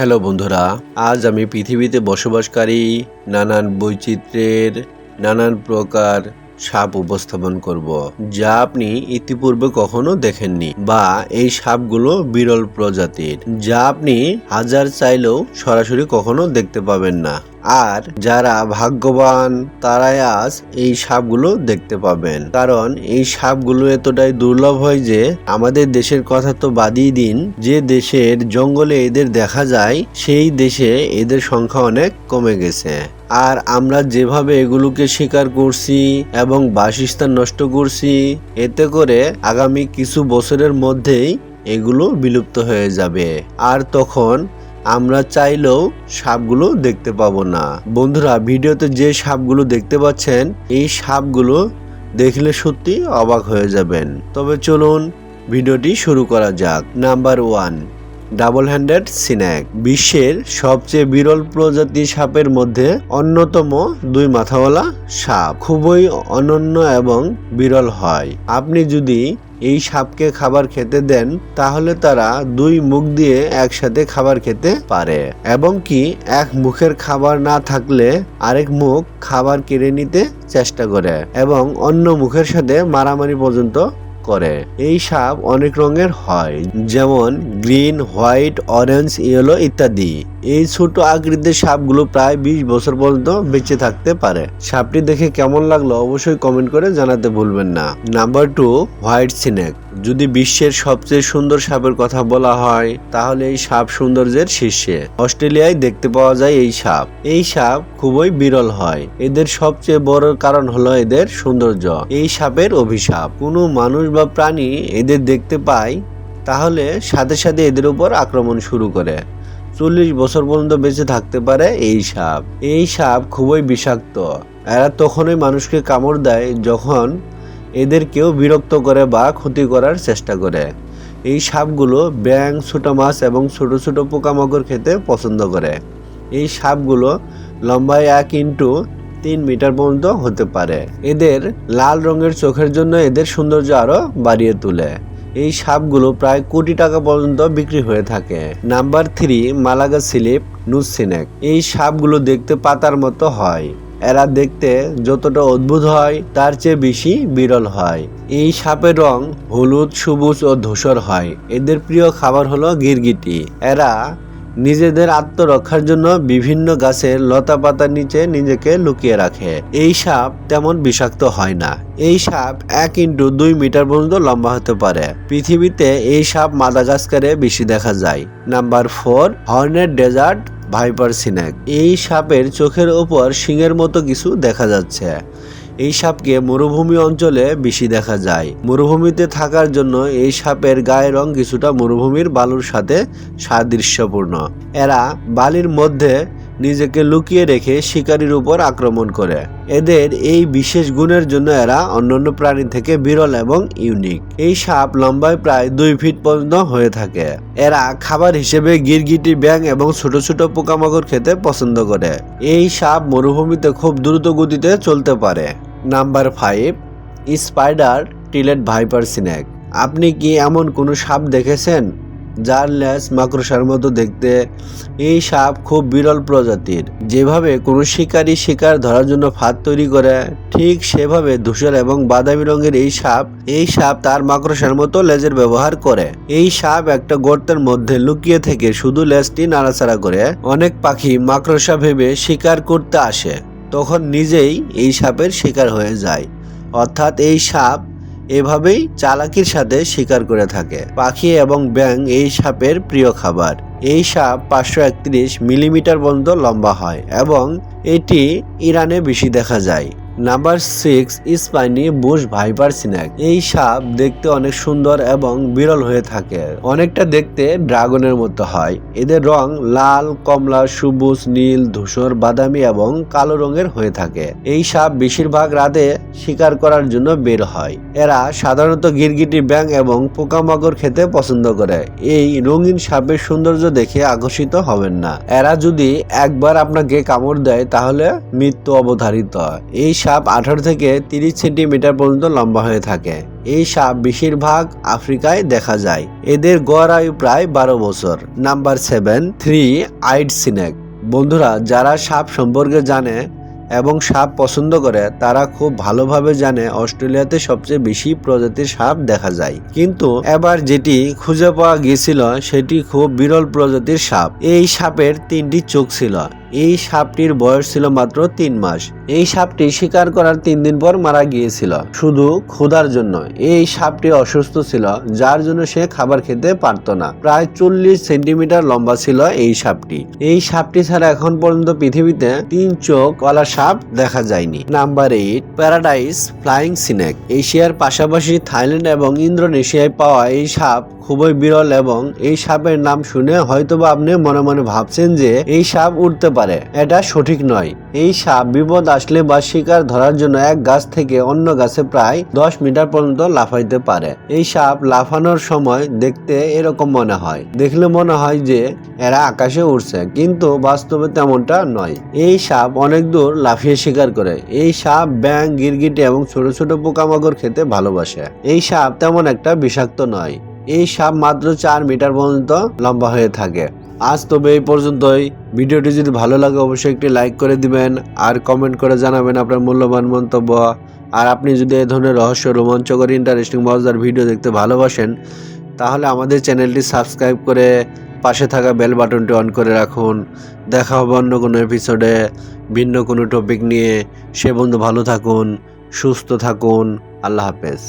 Hello বন্ধুরা, আজ আমি পৃথিবীতে বসবাসকারী নানান বৈচিত্র্যের নানান প্রকার সাপ উপস্থাপন করব, যা আপনি ইতিপূর্বে কখনো দেখেননি, বা এই সাপগুলো বিরল প্রজাতির, যা আপনি হাজার চাইলেও সরাসরি কখনো দেখতে পাবেন না। আর যারা ভাগ্যবান, তারাই আজ এই সাপগুলো দেখতে পাবেন। কারণ এই সাপগুলো এতটাই দুর্লভ হয় যে, আমাদের দেশের কথা তো বাদই দিন, যে দেশের জঙ্গলে এদের দেখা যায়, সেই দেশে এদের সংখ্যা অনেক কমে গেছে। আর আমরা যেভাবে এগুলোকে শিকার করছি এবং বাসস্থান নষ্ট করছি, এতে করে আগামী কিছু বছরের মধ্যেই এগুলো বিলুপ্ত হয়ে যাবে। আর তখন আমরা চাইলেও সাপগুলো দেখতে পাবো না। বন্ধুরা, ভিডিওতে যে সাপগুলো দেখতে পাচ্ছেন, এই সাপগুলো দেখলে সত্যি অবাক হয়ে যাবেন। তবে চলুন, ভিডিওটি শুরু করা যাক। Number one double headed snake বিশ্বের সবচেয়ে বিরল প্রজাতি সাপের মধ্যে অন্যতম দুই মাথাওয়ালা সাপ। খুবই অনন্য এবং বিরল হয়। আপনি যদি এই সাপকে খাবার খেতে দেন, তাহলে তারা দুই মুখ দিয়ে একসাথে খাবার খেতে পারে। এবং কি, এক মুখের খাবার না থাকলে আরেক মুখ খাবার কেড়ে নিতে চেষ্টা করে। এবং অন্য মুখের সাথে মারামারি পর্যন্ত করে। এই সাপ অনেক রঙের হয়, যেমন গ্রিন, হোয়াইট, অরেঞ্জ, ইয়েলো ইত্যাদি। এই ছোট আকৃতির সাপগুলো প্রায় বিশ বছর পর্যন্ত বেঁচে থাকতে পারে। সাপটি দেখে কেমন লাগল অবশ্যই কমেন্ট করে জানাতে ভুলবেন না। Number two, white snake. যদি বিশ্বের সবচেয়ে সুন্দর সাপের কথা বলা হয়, তাহলে এই সাপ সৌন্দর্যের শীর্ষে। অস্ট্রেলিয়ায় দেখতে পাওয়া যায় এই সাপ। এই সাপ খুবই বিরল হয়। এদের সবচেয়ে বড় কারণ হলো এদের সৌন্দর্য। এই সাপের অভিশাপ। কোনো মানুষ বা প্রাণী এদের দেখতে পায়, তাহলে সাথে সাথে এদের উপর আক্রমণ শুরু করে। চল্লিশ বছর পর্যন্ত বেঁচে থাকতে পারে এই সাপ। এই সাপ খুবই বিষাক্ত। এরা তখনই মানুষকে কামড় দেয় যখন এদের কেউ বিরক্ত করে বা ক্ষতি করার চেষ্টা করে। এই সাপগুলো ব্যাং ছোট মাছ এবং ছোট ছোট পোকামাকড় খেতে পছন্দ করে। এই সাপগুলো লম্বায় এক ইন্টু তিন মিটার পর্যন্ত হতে পারে। এদের লাল রঙের চোখের জন্য এদের সৌন্দর্য আরও বাড়িয়ে তোলে। এই সাপগুলো প্রায় কোটি টাকা পর্যন্ত বিক্রি হয়ে থাকে। নাম্বার থ্রি মালাগা স্লিপ নুসিনেক। এই সাপগুলো দেখতে পাতার মতো হয়। এরা দেখতে যতটা অদ্ভুত হয়, তার চেয়ে বেশি বিরল হয়। এই সাপের রং হলুদ, সবুজ ও ধূসর হয়। এদের প্রিয় খাবার হলো গিরগিটি। এরা নিজেদের আত্মরক্ষার জন্য বিভিন্ন গাছের লতা পাতার নিচে নিজেকে লুকিয়ে রাখে। এই সাপ তেমন বিষাক্ত হয় না। এই সাপ এক ইন্টু দুই মিটার পর্যন্ত লম্বা হতে পারে। পৃথিবীতে এই সাপ মাদাগাস্কারে বেশি দেখা যায়। নাম্বার ফোর, হর্নের ডেজার্ট ভাইপার সিনেক। এই সাপের চোখের ওপর শিঙের মতো কিছু দেখা যাচ্ছে। এই সাপকে মরুভূমি অঞ্চলে বেশি দেখা যায়। মরুভূমিতে থাকার জন্য এই সাপের গায়ের রং কিছুটা মরুভূমির বালুর সাথে সাদৃশ্যপূর্ণ। এরা বালির মধ্যে নিজেকে লুকিয়ে রেখে শিকারীর উপর আক্রমণ করে। এদের এই বিশেষ গুণের জন্য এরা অন্যান্য প্রাণী থেকে বিরল এবং ইউনিক। এই সাপ লম্বায় প্রায় দুই ফিট পর্যন্ত হয়ে থাকে। এরা খাবার হিসেবে গিরগিটি ব্যাং এবং ছোট ছোট পোকামাকড় খেতে পছন্দ করে। এই সাপ মরুভূমিতে খুব দ্রুত গতিতে চলতে পারে। Number five, spider tailed viper snake. আপনি কি এমন কোনো সাপ দেখেছেন? যার ল্যাস মাকড়সার মতো দেখতে। এই সাপ খুব বিরল প্রজাতির। যেভাবে কোনো শিকারী শিকার ধরার জন্য ফাঁদ তৈরি করে, ঠিক সেভাবে ধূসর এবং বাদামি রঙের এই সাপ এই সাপ তার মাকড়সার মতো লেজের ব্যবহার করে। এই সাপ একটা গর্তের মধ্যে লুকিয়ে থেকে শুধু লেজটি নাড়াচাড়া করে অনেক পাখি মাকড়সা ভেবে শিকার করতে আসে। তখন নিজেই এই সাপের শিকার হয়ে যায়। অর্থাৎ এই সাপ এভাবেই চালাকির সাথে শিকার করে থাকে। পাখি এবং ব্যাং এই সাপের প্রিয় খাবার। এই সাপ পাঁচশো একত্রিশ মিলিমিটার পর্যন্ত লম্বা হয় এবং এটি ইরানে বেশি দেখা যায়। Number six spiny bush viper snake এই সাপ দেখতে অনেক সুন্দর এবং বিরল হয়ে থাকে। অনেকটা দেখতে ড্রাগনের মতো হয়। এদের রং লাল, কমলা, সবুজ, নীল, ধূসর, বাদামি এবং কালো রঙের হয়ে থাকে। এই সাপ বেশিরভাগ রাতে শিকার করার জন্য বের হয়। এরা সাধারণত গিরগিটি ব্যাং এবং পোকামাকড় খেতে পছন্দ করে। এই রঙিন সাপের সৌন্দর্য দেখে আকর্ষিত হবেন না। এরা যদি একবার আপনাকে কামড় দেয়, তাহলে মৃত্যু অবধারিত। এই আঠারো থেকে তিরিশ সেন্টিমিটার পর্যন্ত লম্বা হয়ে থাকে। এই সাপ বেশিরভাগ আফ্রিকায় দেখা যায়। এদের গড় আয়ু প্রায় বারো বছর। Number seven, three eyed snake বন্ধুরা, যারা সাপ সম্পর্কে জানে এবং সাপ পছন্দ করে, তারা খুব ভালোভাবে জানে অস্ট্রেলিয়াতে সবচেয়ে বেশি প্রজাতির সাপ দেখা যায়। কিন্তু এবার যেটি খুঁজে পাওয়া গিয়েছিল, সেটি খুব বিরল প্রজাতির সাপ। এই সাপের তিনটি চোখ ছিল। এই সাপটির বয়স ছিল মাত্র তিন মাস। এই সাপটি শিকার করার তিন দিন পর মারা গিয়েছিল, শুধু ক্ষুধার জন্য। এই সাপটি অসুস্থ ছিল, যার জন্য সে খাবার খেতে পারতো না। প্রায় চল্লিশ সেন্টিমিটার লম্বা ছিল এই সাপটি। এই সাপটি ছাড়া এখন পর্যন্ত পৃথিবীতে তিন চোখ ওয়ালা সাপ দেখা যায়নি। Number eight paradise flying snake এশিয়ার পাশাপাশি থাইল্যান্ড এবং ইন্দোনেশিয়ায় পাওয়া এই সাপ খুবই বিরল এবং এই সাপের নাম শুনে হয়তোবা আপনি মনে মনে ভাবছেন যে এই সাপ উঠতে পারে। এটা সঠিক নয়। এই সাপ বিপদ আসলে বা শিকার ধরার জন্য এক গাছ থেকে অন্য গাছে প্রায় দশ মিটার পর্যন্ত লাফাইতে পারে। এই সাপ লাফানোর সময় দেখতে এরকম মনে হয়। দেখলে মনে হয় যে এরা আকাশে উঠছে কিন্তু বাস্তবে তেমনটা নয়। এই সাপ অনেক দূর লাফিয়ে শিকার করে। এই সাপ ব্যাং গিরগিটে এবং ছোট ছোট পোকামাকড় খেতে ভালোবাসে। এই সাপ তেমন একটা বিষাক্ত নয়। এই সাপ মাত্র চার মিটার পর্যন্ত লম্বা হয়ে থাকে। আজ তবে এই পর্যন্তই। ভিডিওটি যদি ভালো লাগে, অবশ্যই একটি লাইক করে দিবেন আর কমেন্ট করে জানাবেন আপনার মূল্যবান মন্তব্য। আর আপনি যদি এই ধরনের রহস্য, রোমাঞ্চকর ইন্টারেস্টিং মজাদার ভিডিও দেখতে ভালোবাসেন, তাহলে আমাদের চ্যানেলটি সাবস্ক্রাইব করে পাশে থাকা বেল বাটনটি অন করে রাখুন। দেখা হবে অন্য কোনো এপিসোডে ভিন্ন কোনো টপিক নিয়ে। সে বন্ধু ভালো থাকুন, সুস্থ থাকুন, আল্লাহ হাফেজ।